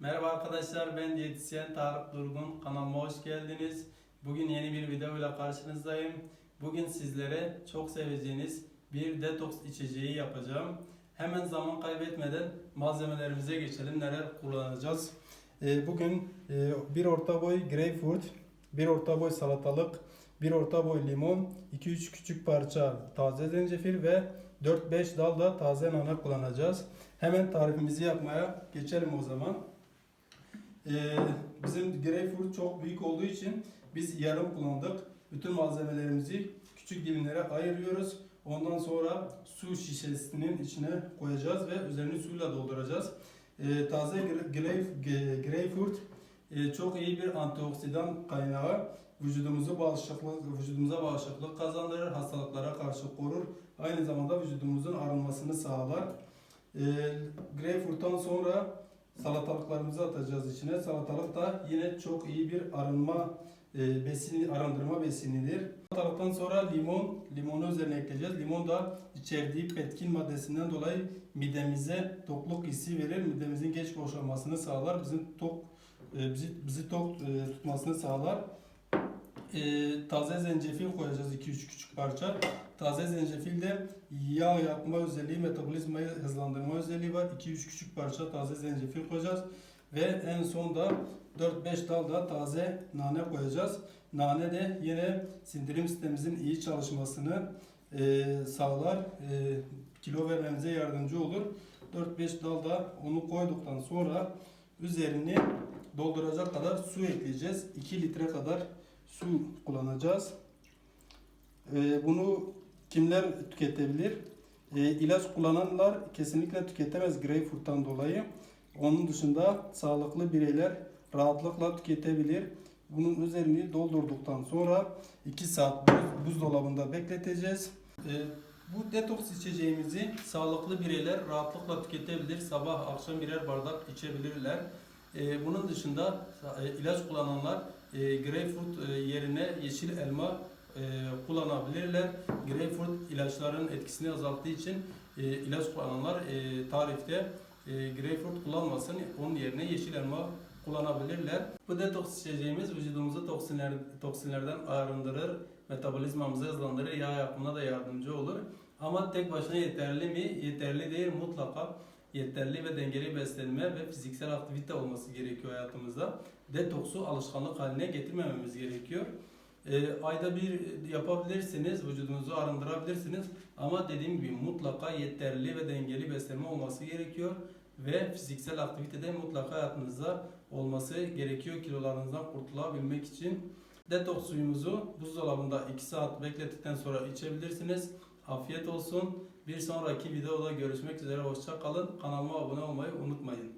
Merhaba arkadaşlar ben diyetisyen Tarık Durgun kanalıma hoş geldiniz. Bugün yeni bir video ile karşınızdayım. Bugün sizlere çok seveceğiniz bir detoks içeceği yapacağım. Hemen zaman kaybetmeden malzemelerimize geçelim. Neler kullanacağız? Ee, Bugün e, bir orta boy greyfurt, bir orta boy salatalık, bir orta boy limon, 2-3 küçük parça taze zencefil ve 4-5 dal da taze nane kullanacağız. Hemen tarifimizi yapmaya geçelim o zaman. Ee, bizim greyfurt çok büyük olduğu için biz yarım kullandık. Bütün malzemelerimizi küçük dilimlere ayırıyoruz. Ondan sonra su şişesinin içine koyacağız ve üzerini suyla dolduracağız. Ee, taze greyfurt e, çok iyi bir antioksidan kaynağı. Vücudumuzu bağışıklık, vücudumuza bağışıklık kazandırır, hastalıklara karşı korur. Aynı zamanda vücudumuzun arınmasını sağlar. Ee, greyfurttan sonra salatalıklarımızı atacağız içine. Salatalık da yine çok iyi bir arınma e, besini, arındırma besinidir. Salatalıktan sonra limon, limonu üzerine ekleyeceğiz. Limon da içerdiği petkin maddesinden dolayı midemize tokluk hissi verir. Midemizin geç boşalmasını sağlar. Bizim tok e, bizi, bizi tok e, tutmasını sağlar. E, taze zencefil koyacağız 2-3 küçük parça. Taze zencefilde yağ yakma özelliği, metabolizmayı hızlandırma özelliği var. 2-3 küçük parça taze zencefil koyacağız. Ve en son da 4-5 dal da taze nane koyacağız. Nane de yine sindirim sistemimizin iyi çalışmasını e, sağlar. E, kilo vermemize yardımcı olur. 4-5 dal da onu koyduktan sonra üzerini dolduracak kadar su ekleyeceğiz. 2 litre kadar su kullanacağız. E, bunu kimler tüketebilir? E, ilaç kullananlar kesinlikle tüketemez greyfurttan dolayı. Onun dışında sağlıklı bireyler rahatlıkla tüketebilir. Bunun üzerini doldurduktan sonra 2 saat buz- buzdolabında bekleteceğiz. E, bu detoks içeceğimizi sağlıklı bireyler rahatlıkla tüketebilir. Sabah akşam birer bardak içebilirler. E, bunun dışında e, ilaç kullananlar e, greyfurt e, yerine yeşil elma kullanabilirler. Greyfurt ilaçların etkisini azalttığı için ilaç kullananlar tarifte greyfurt kullanmasın. Onun yerine yeşil elma kullanabilirler. Bu detoks içeceğimiz vücudumuzu toksinler, toksinlerden arındırır, metabolizmamızı hızlandırır, yağ yapımına da yardımcı olur. Ama tek başına yeterli mi? Yeterli değil. Mutlaka yeterli ve dengeli beslenme ve fiziksel aktivite olması gerekiyor hayatımızda. Detoksu alışkanlık haline getirmememiz gerekiyor. E, ayda bir yapabilirsiniz, vücudunuzu arındırabilirsiniz. Ama dediğim gibi mutlaka yeterli ve dengeli beslenme olması gerekiyor. Ve fiziksel aktivitede mutlaka hayatınızda olması gerekiyor kilolarınızdan kurtulabilmek için. Detoks suyumuzu buzdolabında 2 saat beklettikten sonra içebilirsiniz. Afiyet olsun. Bir sonraki videoda görüşmek üzere. Hoşça kalın. Kanalıma abone olmayı unutmayın.